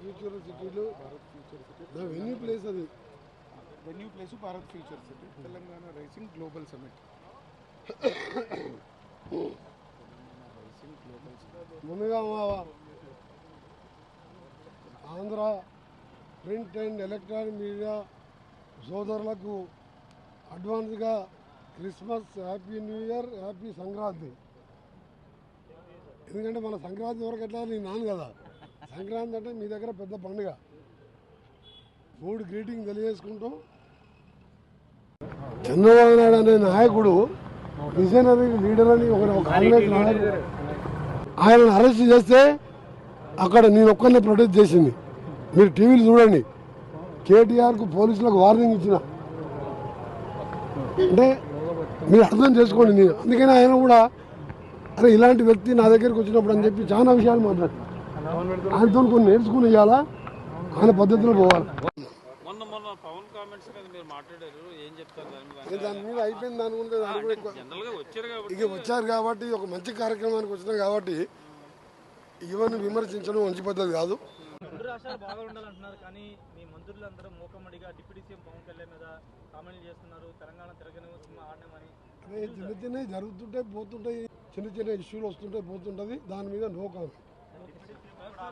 Future సిటీలు. Venue place అది. Venue place Bharat future city. Telangana rising global summit మా Andhra print and electronic media సోదరులకు అడ్వాన్స్గా Christmas happy new year happy Sankranti. ఎందుకంటే మన సంక్రాంతి వరకు ఎట్లా నేను నాను కదా. సంక్రాంతి అంటే మీ దగ్గర పెద్ద పండుగ. మూడు గ్రీటింగ్ తెలియజేసుకుంటాం. చంద్రబాబు నాయుడు అనే నాయకుడు విజనరీ లీడర్ అని ఒక కాంగ్రెస్ నాయకుడు ఆయనను అరెస్ట్ చేస్తే అక్కడ నేను ఒక్కరిని ప్రొటెక్ట్ చేసింది. మీరు టీవీలు చూడండి. కేటీఆర్కు పోలీసులకు వార్నింగ్ ఇచ్చిన. అంటే మీరు అర్థం చేసుకోండి. నేను అందుకని ఆయన కూడా అరే ఇలాంటి వ్యక్తి నా దగ్గరికి వచ్చినప్పుడు అని చెప్పి చాలా విషయాలు మాట్లాడు ఆయనతో కొన్ని నేర్చుకుని ఇవ్వాలా ఆయన పద్ధతిలో పోవాలి. మొన్న మొన్న పవన్ కామెంట్స్ మీద మీరు మాట్లాడారు. ఏం చెప్తారు దాని మీద? నేను దాని మీద అయిపోయింది కాబట్టి. ఇక వచ్చారు కాబట్టి ఒక మంచి కార్యక్రమానికి వచ్చినాం కాబట్టి ఇవన్నీ విమర్శించడం మంచి పద్ధతి కాదు. చిన్న చిన్నవి జరుగుతుంటాయి పోతుంటాయి చిన్న చిన్న ఇష్యూలు వస్తుంటాయి పోతుంటది. దాని మీద నో కామెంట్. Tá,